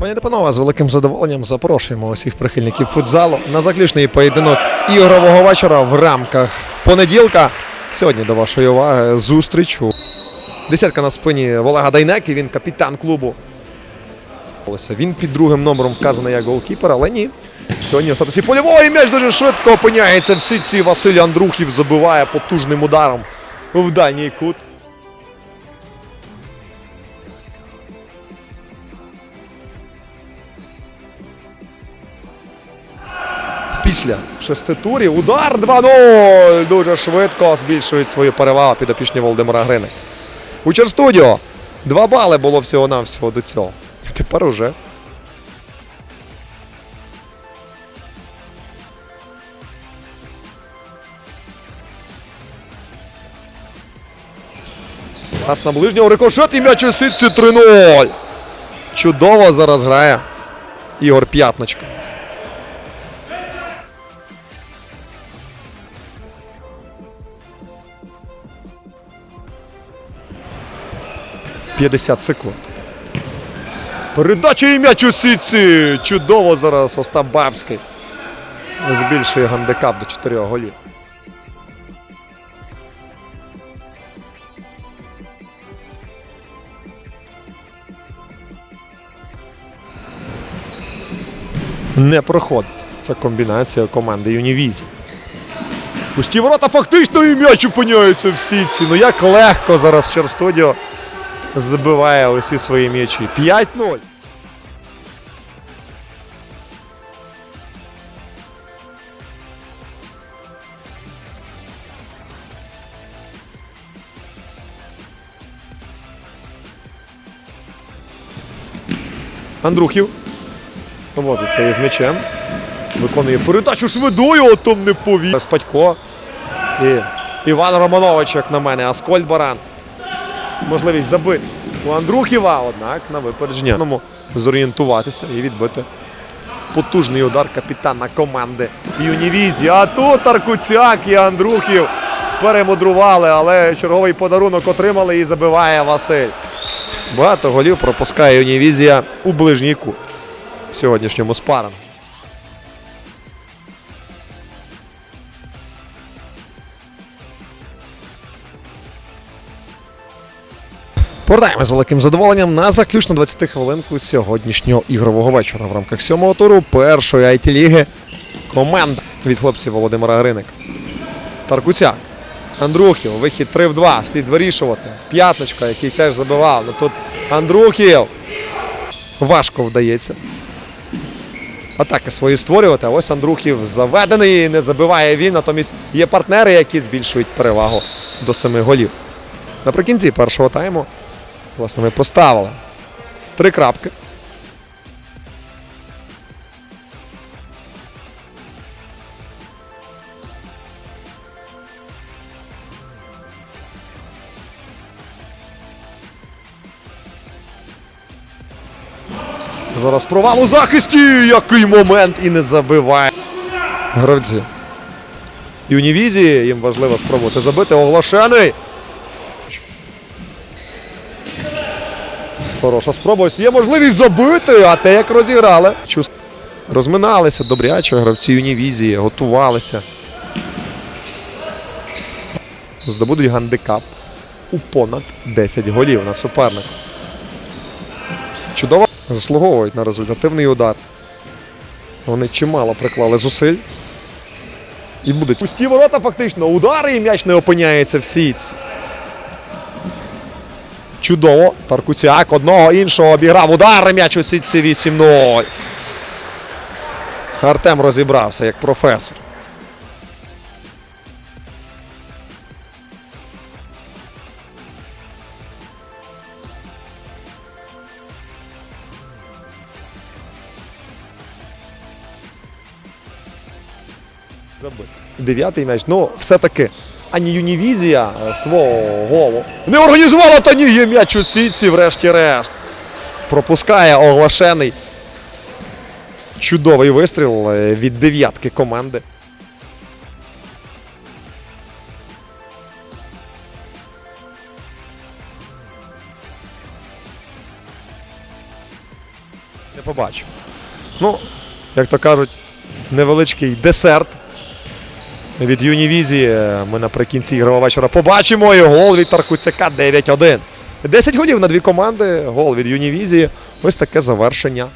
Пані та з великим задоволенням запрошуємо усіх прихильників футзалу на заключний поєдинок ігрового вечора в рамках понеділка. Сьогодні до вашої уваги зустріч. у- Десятка на спині Олега Дайнеки, він капітан клубу. Він під другим номером вказаний як голкіпер, але ні. Сьогодні у статусі польового і м'яч дуже швидко опиняється в сітці. Василь Андрухів забиває потужним ударом в дальній кут. Після шести турів удар 2-0. Дуже швидко збільшують свою перевагу підопічні Володимира Грини. У Черстудіо два бали було всього-навсього до цього. Тепер уже. Пас на ближнього рикошет і м'яч у сітці 3-0. Чудово зараз грає Ігор П'ятночка. – 50 секунд. Передача і м'яч у сітці. Чудово зараз Остап Бабський. Збільшує гандикап до 4 голів. Не проходить. Це комбінація команди Юнівізі. Пусті ворота фактично і м'яч опиняється в сітці. Ну як легко зараз Черстудіо забиває усі свої м'ячі. 5-0. Андрухів возиться із м'ячем. Виконує передачу швидою, отом не повів. Спадько. І Іван Романович, як на мене, Аскольд Баран. Можливість забити у Андрухіва, однак на випередження. Зорієнтуватися і відбити потужний удар капітана команди Юнівізі. А тут Аркуцяк і Андрухів перемудрували, але черговий подарунок отримали і забиває Василь. Багато голів пропускає Юнівізія у ближній кут в сьогоднішньому спарингу. Повертаємось з великим задоволенням на заключну 20 хвилинку сьогоднішнього ігрового вечора в рамках сьомого туру першої it ліги команда від хлопців Володимира Гриник. Таркуцяк. Андрухів. Вихід 3 в 2. Слід вирішувати. П'ятничка, який теж забивав. Ну тут Андрухів. Важко вдається. Атаки свої створювати. А ось Андрухів заведений, не забиває він. Натомість є партнери, які збільшують перевагу до семи голів. Наприкінці першого тайму Власне, ми поставили три крапки. Зараз провал у захисті. Який момент і не забиває. Гравці. Юнівізії їм важливо спробувати забити. Оглашений. Хороша спроба. Ось Є можливість забити, а те як розіграли. Розминалися добряче гравці Юнівізії, готувалися. Здобудуть гандикап у понад 10 голів на суперника. Чудово заслуговують на результативний удар. Вони чимало приклали зусиль. І будуть пусті ворота фактично. Удари і м'яч не опиняється в сітці. Чудово. Таркуцяк одного іншого обіграв. Удар м'яч у сітці 8-0. Артем розібрався як професор. Дев'ятий м'яч. Ну, все-таки ані Юнівізія е, свого голу не організувала, та ні, є м'яч у сітці, врешті-решт. Пропускає оглашений. Чудовий вистріл е, від дев'ятки команди. Не побачив. Ну, як то кажуть, невеличкий десерт. Від Юнівізі ми наприкінці ігрового вечора побачимо і гол від Таркуцяка 9-1. 10 голів на дві команди. Гол від Юнівізії. Ось таке завершення